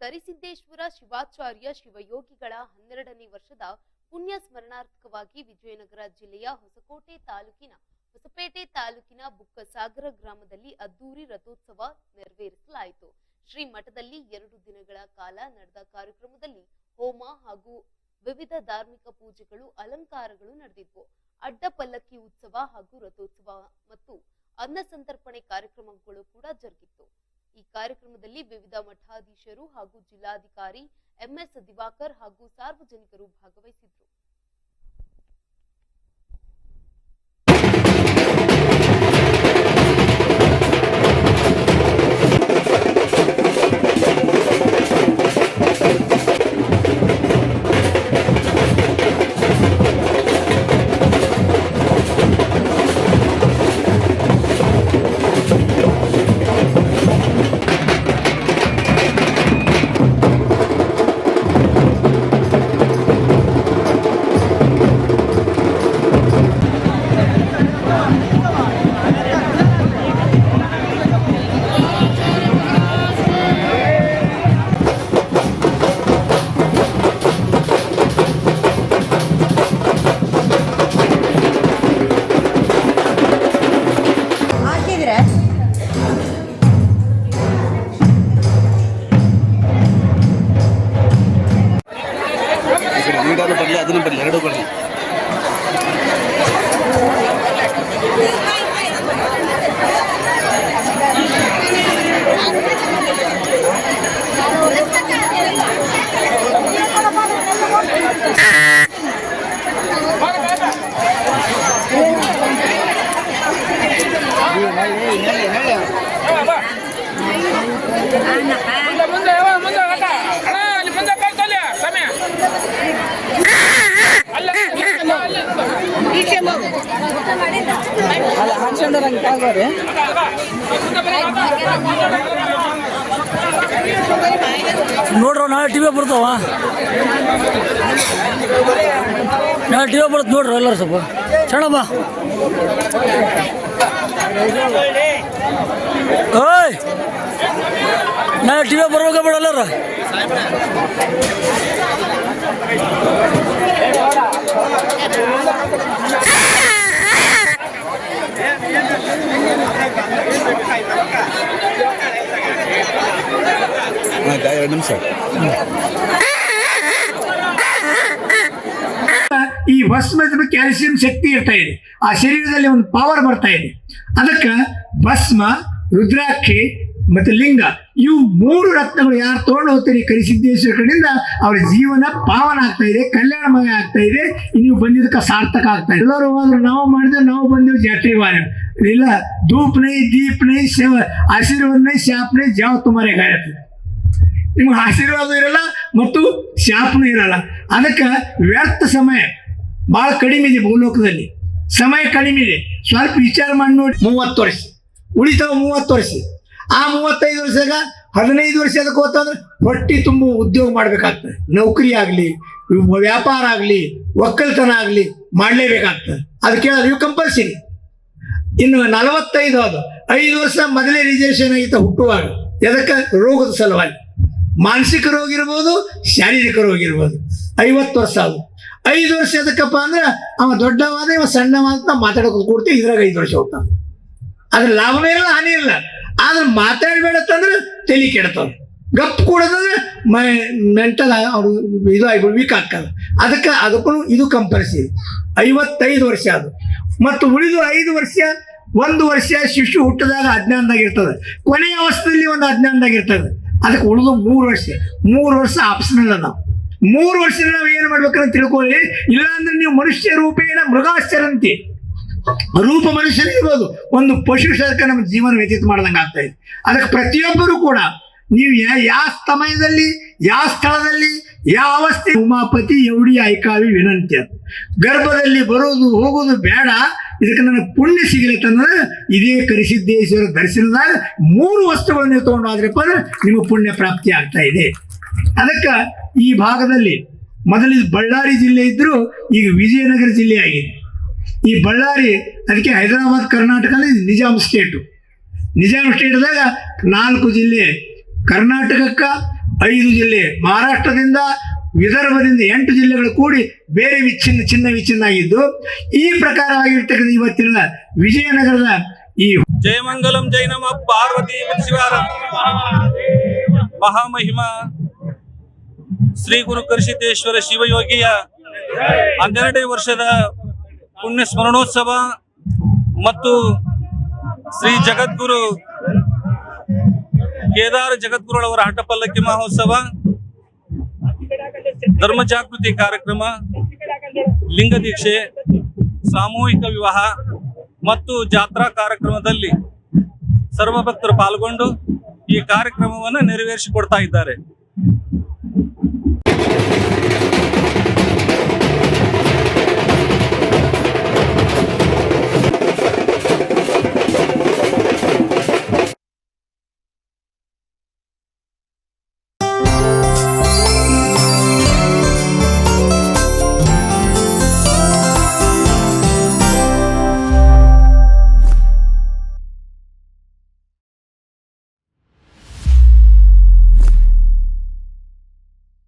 ಕರಿಸಿದ್ದೇಶ್ವರ ಶಿವಾಚಾರ್ಯ ಶಿವಯೋಗಿಗಳ ಹನ್ನೆರಡನೇ ವರ್ಷದ ಪುಣ್ಯ ಸ್ಮರಣಾರ್ಥಕವಾಗಿ ವಿಜಯನಗರ ಜಿಲ್ಲೆಯ ಹೊಸಕೋಟೆ ತಾಲೂಕಿನ, ಹೊಸಪೇಟೆ ತಾಲೂಕಿನ ಬುಕ್ಕಸಾಗರ ಗ್ರಾಮದಲ್ಲಿ ಅದ್ದೂರಿ ರಥೋತ್ಸವ ನೆರವೇರಿಸಲಾಯಿತು. ಶ್ರೀ ಮಠದಲ್ಲಿ ಎರಡು ದಿನಗಳ ಕಾಲ ನಡೆದ ಕಾರ್ಯಕ್ರಮದಲ್ಲಿ ಹೋಮ ಹಾಗೂ ವಿವಿಧ ಧಾರ್ಮಿಕ ಪೂಜೆಗಳು, ಅಲಂಕಾರಗಳು ನಡೆದಿದ್ವು. ಅಡ್ಡ ಪಲ್ಲಕ್ಕಿ ಉತ್ಸವ ಹಾಗೂ ರಥೋತ್ಸವ ಮತ್ತು ಅನ್ನ ಸಂತರ್ಪಣೆ ಕಾರ್ಯಕ್ರಮಗಳು ಕೂಡ ಜರುಗಿತ್ತು. ಈ ಕಾರ್ಯಕ್ರಮದಲ್ಲಿ ವಿವಿಧ ಮಠಾಧೀಶರು ಹಾಗೂ ಜಿಲ್ಲಾಧಿಕಾರಿ ಎಂಎಸ್ ದಿವಾಕರ್ ಹಾಗೂ ಸಾರ್ವಜನಿಕರು ಭಾಗವಹಿಸಿದ್ರು. ಬರಲಿ ಅದನ್ನು ಬರಲಿ ಎರಡೂ ಬರಲಿ. ಮುಂದೆ ಮುಂದೆ ಯಾವ ಮುಂದೆ ಅಣ್ಣ ಅಣ್ಣ ಅಲ್ಲಿ ಮುಂದೆ ಕಳ್ಸಲ್ಲಿ ಸಮಯ ಅಲ್ಲ ಅಲ್ಲಿ ಅಲ್ಲ ಹಾಕ್ಸ್ಕೊಂಡ್ರಂಗೆ ಕಾಗೋರಿ ನೋಡ್ರ, ನಾಳೆ ಟಿವಿ ಬರ್ತಾವ? ನಾಳೆ ಟಿವಿ ಬರುತ್ತೆ ನೋಡ್ರಿ ಎಲ್ಲರೂ ಸ್ವಲ್ಪ. ಚೆನ್ನಮ್ಮ ಓಯ್! ನಾಳೆ ಟಿವಿ ಬರೋಕೆ ಬೇಡ ಎಲ್ಲರ. ಎರಡು ಈ ಭಸ್ಮದ ಕ್ಯಾಲ್ಸಿಯಂ ಶಕ್ತಿ ಇರ್ತಾ ಇದೆ. ಆ ಶರೀರದಲ್ಲಿ ಒಂದು ಪವರ್ ಬರ್ತಾ ಇದೆ. ಅದಕ್ಕೆ ಭಸ್ಮ, ರುದ್ರಾಕ್ಷಿ ಮತ್ತು ಲಿಂಗ ಇವು ಮೂರು ರತ್ನಗಳು ಯಾರು ತಗೊಂಡು ಹೋಗ್ತಾರೆ ಕರಿಸಿದ್ದೇಶ್ವರ ಕಡೆಯಿಂದ ಅವ್ರ ಜೀವನ ಪಾವನ ಆಗ್ತಾ ಇದೆ, ಕಲ್ಯಾಣಮಯ ಆಗ್ತಾ ಇದೆ ನೀವು ಬಂದಿದ್ದಕ್ಕೆ ಸಾರ್ಥಕ ಆಗ್ತಾ ಇದೆ. ಎಲ್ಲರೂ ಹೋದ್ರು, ನಾವು ಮಾಡಿದ್ರೆ ನಾವು ಬಂದೆವು ಜಾತ್ರೆವಾರ ಇಲ್ಲ ಧೂಪ್ ನೈ ದೀಪ್ ನೈ ಶವ ಆಶೀರ್ವಾದ ನೈ ಜಾವ್ ತುಮಾರೇ ಗಾಯತ್ರಿ. ನಿಮ್ಗೆ ಆಶೀರ್ವಾದ ಇರಲ್ಲ ಮತ್ತು ಶಾಪನೂ ಇರಲ್ಲ. ಅದಕ್ಕೆ ವ್ಯರ್ಥ ಸಮಯ ಭಾಳ ಕಡಿಮೆ ಇದೆ ಭೂಲೋಕದಲ್ಲಿ. ಸಮಯ ಕಡಿಮೆ ಇದೆ. ಸ್ವಲ್ಪ ವಿಚಾರ ಮಾಡಿ ನೋಡಿ. ಮೂವತ್ತು ವರ್ಷ. ಉಳಿತಾವ ಮೂವತ್ತು ವರ್ಷ. ಆ ಮೂವತ್ತೈದು ವರ್ಷದಾಗ ಹದಿನೈದು ವರ್ಷ ಅದಕ್ಕೆ ಹೋತಂದ್ರೆ ಹೊಟ್ಟಿ ತುಂಬ ಉದ್ಯೋಗ ಮಾಡ್ಬೇಕಾಗ್ತದೆ. ನೌಕರಿ ಆಗಲಿ, ವ್ಯಾಪಾರ ಆಗಲಿ, ಒಕ್ಕಲ್ತನ ಆಗಲಿ ಮಾಡಲೇಬೇಕಾಗ್ತದೆ. ಅದಕ್ಕೆ ಇವು ಕಂಪಲ್ಸರಿ ಇನ್ನು ನಲವತ್ತೈದು ಅದು. ಐದು ವರ್ಷ ಮೊದಲೇ ರಿಜರ್ವೇಷನ್ ಆಗಿತ್ತು ಹುಟ್ಟುವಾಗ. ಎದಕ್ಕೆ? ರೋಗದ ಸಲುವಾಗಿ. ಮಾನಸಿಕ ರೋಗ ಇರ್ಬೋದು, ಶಾರೀರಿಕ ರೋಗ ಇರ್ಬೋದು. ಐವತ್ತು ವರ್ಷ ಅದು. ಐದು ವರ್ಷ ಅದಕ್ಕಪ್ಪ ಅಂದ್ರೆ ಅವ ದೊಡ್ಡವಾದ ಇವ ಸಣ್ಣವಾದ ಮಾತಾಡೋಕೆ ಕೂಡ್ತಿ ಇದ್ರಾಗ ಐದು ವರ್ಷ ಹೋಗ್ತಾನೆ. ಅದ್ರ ಲಾಭನೇ ಇಲ್ಲ, ಹಾನಿ ಇಲ್ಲ. ಆದ್ರೆ ಮಾತಾಡ್ಬೇಡತ್ತಂದ್ರೆ ತಲೆ ಕೆಡ್ತಾವ ಗಪ್ ಕೊಡೋದಂದ್ರೆ ಮೆಂಟಲ್ ಅವ್ರು ಇದು ಆಗ್ಬಿಡು ವೀಕ್ ಆಗ್ತದೆ. ಅದಕ್ಕೆ ಅದಕ್ಕೂ ಇದು ಕಂಪಲ್ಸರಿ ಐವತ್ತೈದು ವರ್ಷ ಅದು. ಮತ್ತು ಉಳಿದು ಐದು ವರ್ಷ, ಒಂದು ವರ್ಷ ಶಿಶು ಹುಟ್ಟಿದಾಗ ಅಜ್ಞಾನದಾಗಿರ್ತದೆ ಕೊನೆಯ ಅವಸ್ಥೆಯಲ್ಲಿ ಒಂದು ಅಜ್ಞಾನದಾಗ ಇರ್ತದೆ. ಅದಕ್ಕೆ ಉಳಿದು ಮೂರು ವರ್ಷ. ಮೂರು ವರ್ಷ ಆಪ್ಷನಲ್ ಅದಾವ ಮೂರು ವರ್ಷ ನಾವು ಏನು ಮಾಡ್ಬೇಕಂತ ತಿಳ್ಕೊಳ್ಳಿ? ಇಲ್ಲಾಂದ್ರೆ ನೀವು ಮನುಷ್ಯ ರೂಪೇಣ ಮೃಗಾಶ್ಚರಂತೆ. ರೂಪ ಮನುಷ್ಯರಿರ್ಬೋದು ಒಂದು ಪಶು ಶರ್ಕ ನಮ್ಮ ಜೀವನ ವ್ಯತೀತ ಮಾಡ್ದಂಗೆ ಆಗ್ತಾ ಇದೆ. ಅದಕ್ಕೆ ಪ್ರತಿಯೊಬ್ಬರು ಕೂಡ ನೀವು ಯಾವ ಸಮಯದಲ್ಲಿ, ಯಾವ ಸ್ಥಳದಲ್ಲಿ ಯಾವ ಅವಸ್ಥೆ? ಉಮಾಪತಿ ಎವಡಿ ಐಕಾವಿ ವಿನಂತಿ ಅದು. ಗರ್ಭದಲ್ಲಿ ಬರೋದು, ಹೋಗೋದು ಬೇಡ. ಇದಕ್ಕೆ ನನಗೆ ಪುಣ್ಯ ಸಿಗಲಿತ್ತಂದ್ರೆ ಇದೇ ಕರಿಸಿದ್ದೇಶ್ವರ ದರ್ಶನದಾಗ ಮೂರು ವಸ್ತುಗಳನ್ನು ತಗೊಂಡು ಹೋದ್ರಪ್ಪ ಅಂದ್ರೆ ನಿಮಗೆ ಪುಣ್ಯ ಪ್ರಾಪ್ತಿ ಆಗ್ತಾ ಇದೆ. ಅದಕ್ಕೆ ಈ ಭಾಗದಲ್ಲಿ ಮೊದಲು ಬಳ್ಳಾರಿ ಜಿಲ್ಲೆ ಇದ್ದರೂ ಈಗ ವಿಜಯನಗರ ಜಿಲ್ಲೆ ಆಗಿದೆ. ಈ ಬಳ್ಳಾರಿ ಅದಕ್ಕೆ ಹೈದರಾಬಾದ್, ಕರ್ನಾಟಕದಲ್ಲಿ ನಿಜಾಮ್ ಸ್ಟೇಟು. ನಿಜಾಮ್ ಸ್ಟೇಟ್ದಾಗ ನಾಲ್ಕು ಜಿಲ್ಲೆ. ಕರ್ನಾಟಕಕ್ಕೆ ಐದು ಜಿಲ್ಲೆ ಮಹಾರಾಷ್ಟ್ರದಿಂದ ವಿದರ್ಭದಿಂದ ಎಂಟು ಜಿಲ್ಲೆಗಳು ಕೂಡಿ ಬೇರೆ ವಿಚ್ಛಿನ್ನ ಚಿನ್ನ ವಿಚ್ಛಿನ್ನ ಆಗಿದ್ದು, ಈ ಪ್ರಕಾರವಾಗಿರ್ತಕ್ಕಂಥ ಇವತ್ತಿನ ವಿಜಯನಗರದ ಈ ಜಯಮಂಗಲಂ ಜೈ ನಮ, ಪಾರ್ವತಿ ಶಿವಾರ ಮಹಾಮಹಿಮ ಶ್ರೀ ಗುರು ಕರ್ಷಿತೇಶ್ವರ ಶಿವಯೋಗಿಯ ಹನ್ನೆರಡನೇ ವರ್ಷದ ಪುಣ್ಯ ಸ್ಮರಣೋತ್ಸವ ಮತ್ತು ಶ್ರೀ ಜಗದ್ಗುರು ಕೇದಾರ ಜಗದ್ಗುರುಳವರ ಹಠಪಲ್ಲಕ್ಕಿ ಮಹೋತ್ಸವ, ಧರ್ಮ ಜಾಗೃತಿ ಕಾರ್ಯಕ್ರಮ, ಲಿಂಗ ದೀಕ್ಷೆ, ಸಾಮೂಹಿಕ ವಿವಾಹ ಮತ್ತು ಜಾತ್ರಾ ಕಾರ್ಯಕ್ರಮದಲ್ಲಿ ಸರ್ವ ಭಕ್ತರು ಪಾಲ್ಗೊಂಡು ಈ ಕಾರ್ಯಕ್ರಮವನ್ನು ನೆರವೇರಿಸಿಕೊಡ್ತಾ ಇದ್ದಾರೆ.